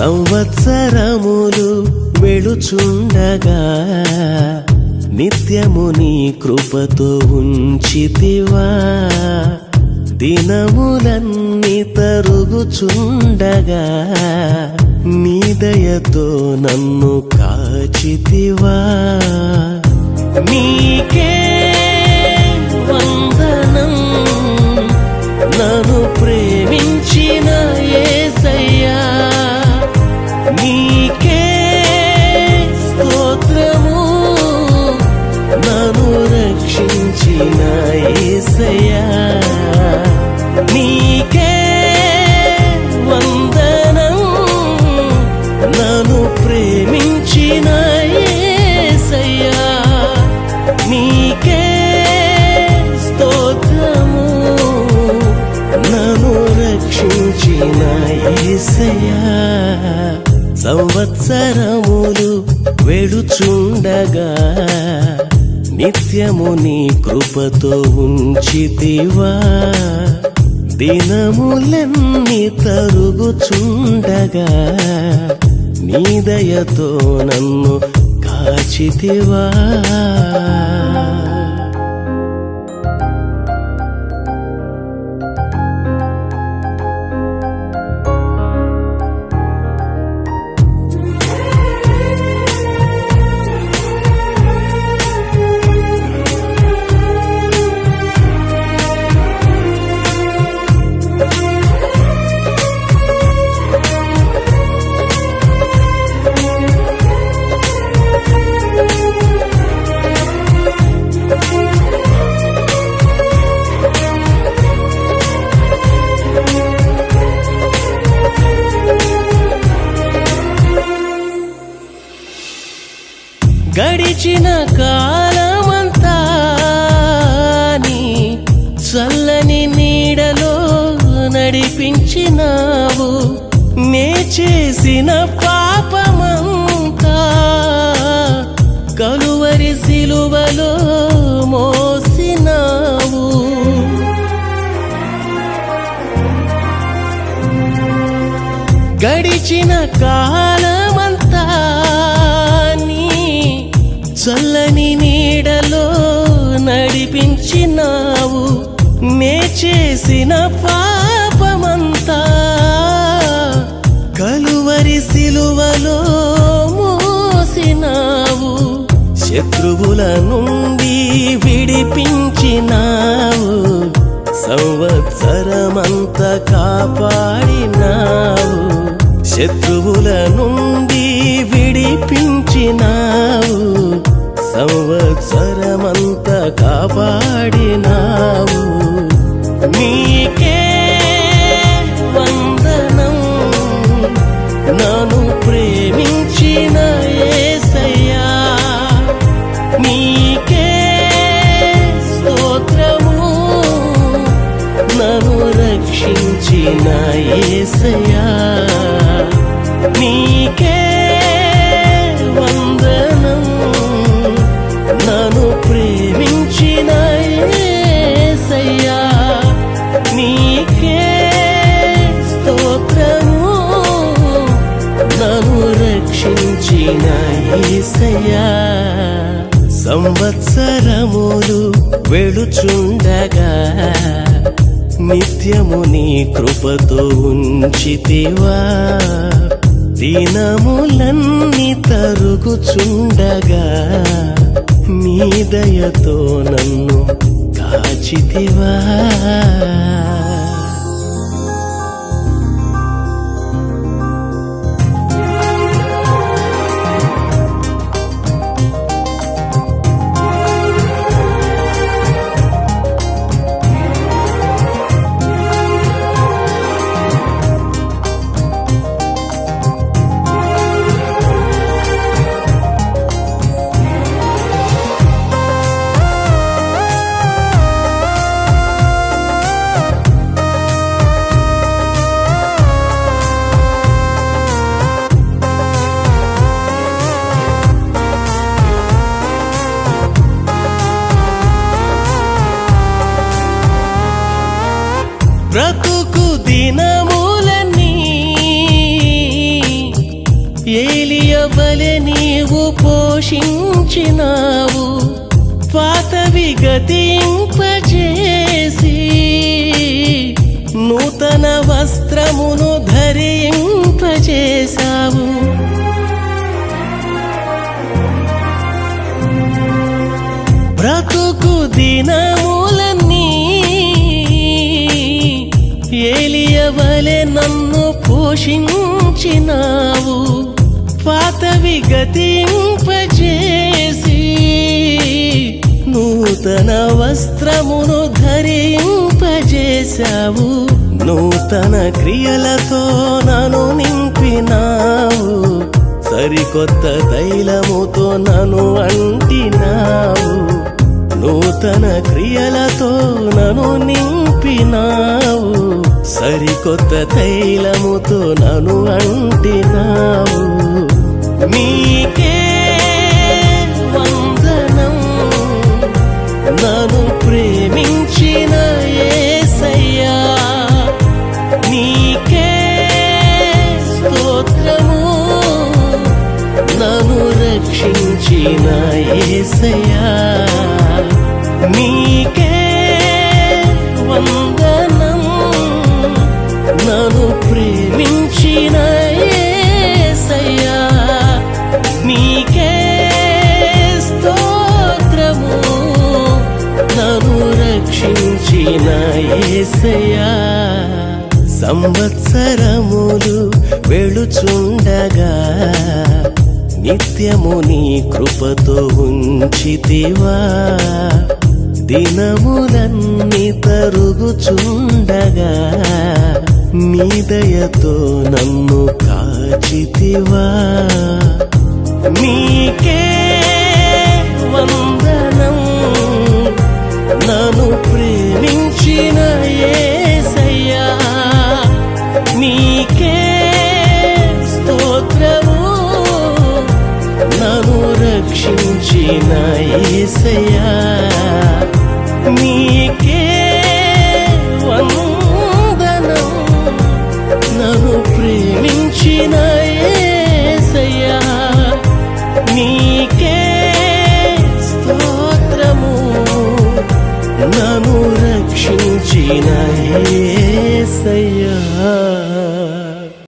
సంవత్సరములు వెళుచుండగా నిత్యము నీ కృపతో ఉంచితివా. దినములన్నీ తరుగుచుండగా నీ దయతో నన్ను కాచితివా. నీకే వందనం నన్ను ప్రే సంవత్సరములు వెడుచుండగా నిత్యము నీ కృపతో ఉంచితివా. దినములన్నీ తరుగుచుండగా నీ దయతో నన్ను కాచితివా. గడిచిన కాలమంతా నీ చల్లని నీడలో నడిపించినావు. నే చేసిన పాపమంతా కలువరి సిలువలో మోసినావు. గడిచిన కాలమంతా చేసిన పాపమంతా కలువరి సిలువలో మోసినావు. శత్రువుల నుండి విడిపించినావు. సంవత్సరమంత కాపాడినావు. శత్రువుల నుండి విడిపించినావు. సంవత్సరమంత కాపాడినావు. సంవత్సరములు వెళుచుండగా నిత్యము నీ కృపతో ఉంచితివా. దినములన్నీ తరుగుచుండగా నీ దయతో నన్ను కాచితివా. బ్రతుకు దినములన్నీ ఏలియవలె నీవు పోషించినావు పాతవి గతింపజేసి నూతన వస్త్రమును ధరింపజేశావు. బ్రతుకు దినము పోషించినావు పాతవి గతింపజేసి నూతన వస్త్రమును ధరింపజేశావు నూతన క్రియలతో నన్ను నింపినావు సరికొత్త తైలముతో నన్ను అంటినావు నూతన క్రియలతో నన్ను నింపినావు. సరికొత్త తైలముతో నను అంటినావు. నీకే వందనం. నను యేసయ్యా సంవత్సరములు వెళుచుండగా నిత్యము నీ కృపతో ఉంచితివా. దినములన్నీ తరుగుచుండగా నీ దయతో నన్ను కాచితివా. నీకే వందనం నన్ను ప్రేమించ ప్రేమించిన యేసయ్యా నీకే స్తోత్రము. నన్ను రక్షించిన యేసయ్యా నీకే నన్ను